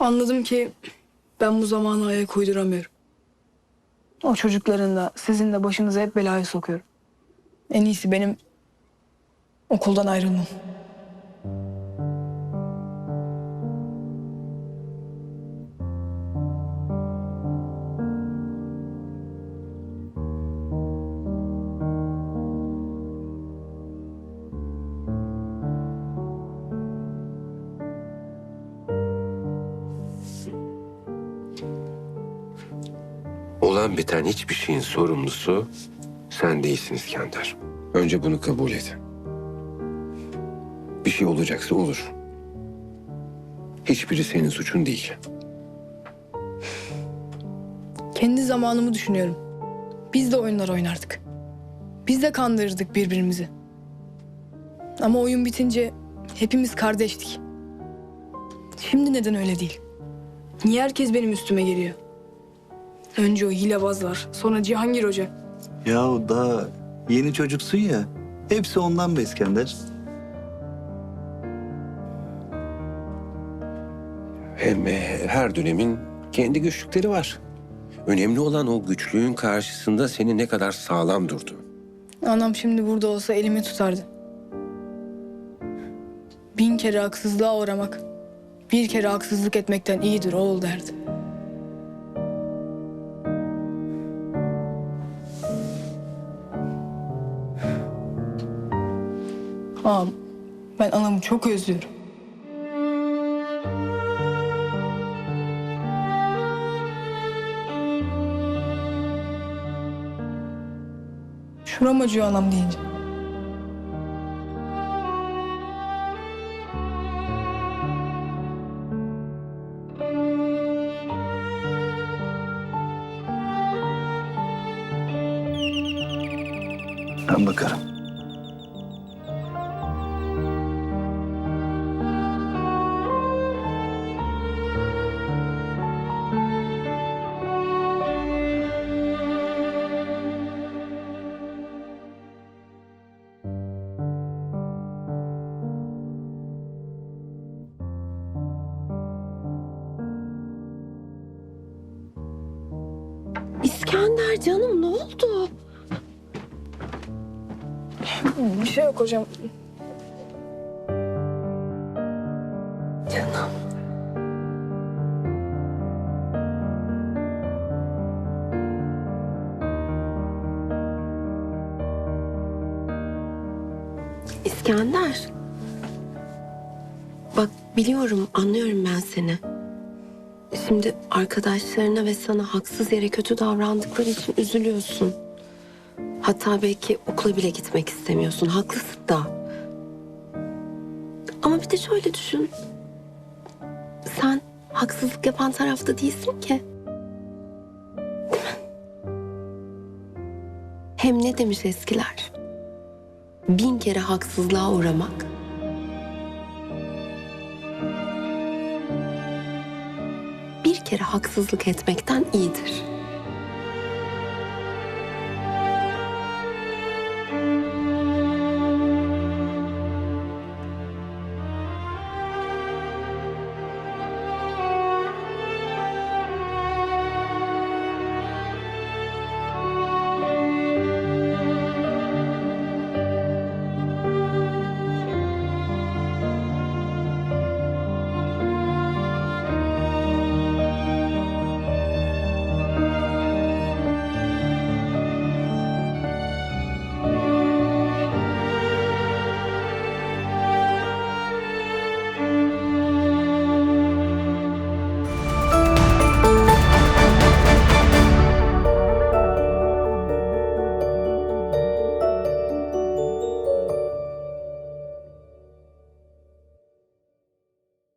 Anladım ki ben bu zamana ayak uyduramıyorum. O çocukların da sizin de başınızı hep belaya sokuyorum. En iyisi benim okuldan ayrılmam. Olan biten hiçbir şeyin sorumlusu sen değilsin İskender. Önce bunu kabul et. Bir şey olacaksa olur. Hiçbiri senin suçun değil. Kendi zamanımı düşünüyorum. Biz de oyunlar oynardık. Biz de kandırırdık birbirimizi. Ama oyun bitince hepimiz kardeştik. Şimdi neden öyle değil? Niye herkes benim üstüme geliyor? Önce o hilebazlar, sonra Cihangir Hoca. Yahu daha yeni çocuksun ya. Hepsi ondan be İskender. Hem e, her dönemin kendi güçlükleri var. Önemli olan o güçlüğün karşısında seni ne kadar sağlam durdu. Anam şimdi burada olsa elimi tutardı. Bin kere haksızlığa uğramak, bir kere haksızlık etmekten iyidir oğul derdi. Ağam, ben anamı çok özlüyorum. Şuram acıyor anam deyince. Ben bakarım. İskender canım ne oldu? Bir şey yok hocam. Canım. İskender. Bak biliyorum, anlıyorum ben seni. Şimdi arkadaşlarına ve sana haksız yere kötü davrandıkları için üzülüyorsun. Hatta belki okula bile gitmek istemiyorsun. Haklısın da. Ama bir de şöyle düşün. Sen haksızlık yapan tarafta değilsin ki. Değil mi? Hem ne demiş eskiler? Bin kere haksızlığa uğramak. Bir kere haksızlık etmekten iyidir.